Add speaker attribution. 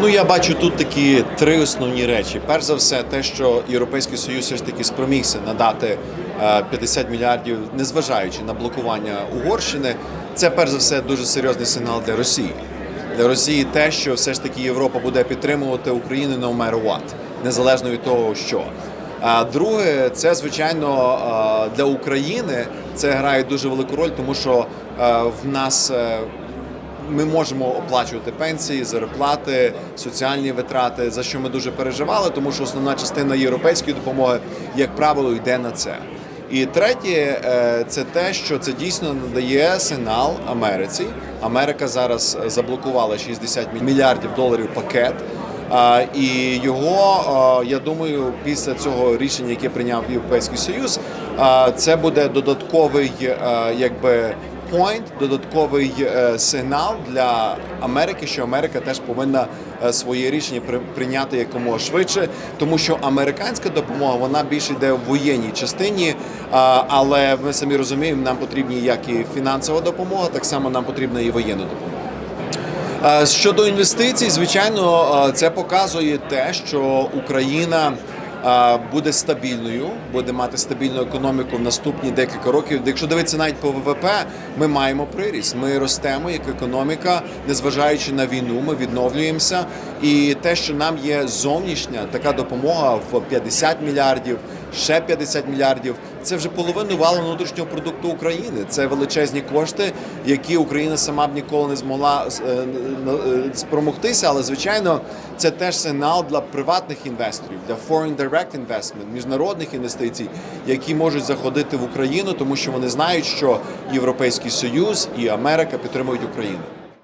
Speaker 1: Ну я бачу тут такі три основні речі. Перш за все, те, що Європейський Союз все ж таки спромігся надати е, 50 мільярдів, незважаючи на блокування Угорщини, це перш за все дуже серйозний сигнал для Росії. Для Росії те, що все ж таки Європа буде підтримувати Україну no matter what, незалежно від того, що. А друге, це звичайно е, для України це грає дуже велику роль, тому що е, в нас е, ми можемо оплачувати пенсії, зарплати, соціальні витрати, за що ми дуже переживали, тому що основна частина європейської допомоги, як правило, йде на це. І третє, е, це те, що це дійсно надає сигнал Америці. Америка зараз заблокувала 60 мільярдів доларів пакет. І його, я думаю, після цього рішення, яке прийняв Європейський Союз, це буде додатковий, якби point, додатковий е, сигнал для Америки, що Америка теж повинна е, своє рішення при- прийняти якомога швидше, тому що американська допомога вона більше йде в воєнній частині, але ми самі розуміємо, нам потрібні як і фінансова допомога, так само нам потрібна і воєнна допомога. Е, Щодо інвестицій, звичайно, е, це показує те, що Україна е, буде стабільною, буде мати стабільну економіку в наступні декілька років. Якщо дивитися навіть по ВВП, ми маємо приріст. Ми ростемо як економіка, незважаючи на війну, ми відновлюємося. І те, що нам є зовнішня така допомога в 50 мільярдів, ще 50 мільярдів. Це вже половину валу внутрішнього продукту України. Це величезні кошти, які Україна сама б ніколи не змогла е, е, спромогтися. Але звичайно, це теж сигнал для приватних інвесторів, для foreign direct investment, міжнародних інвестицій, які можуть заходити в Україну, тому що вони знають, що Європейський Союз і Америка підтримують Україну.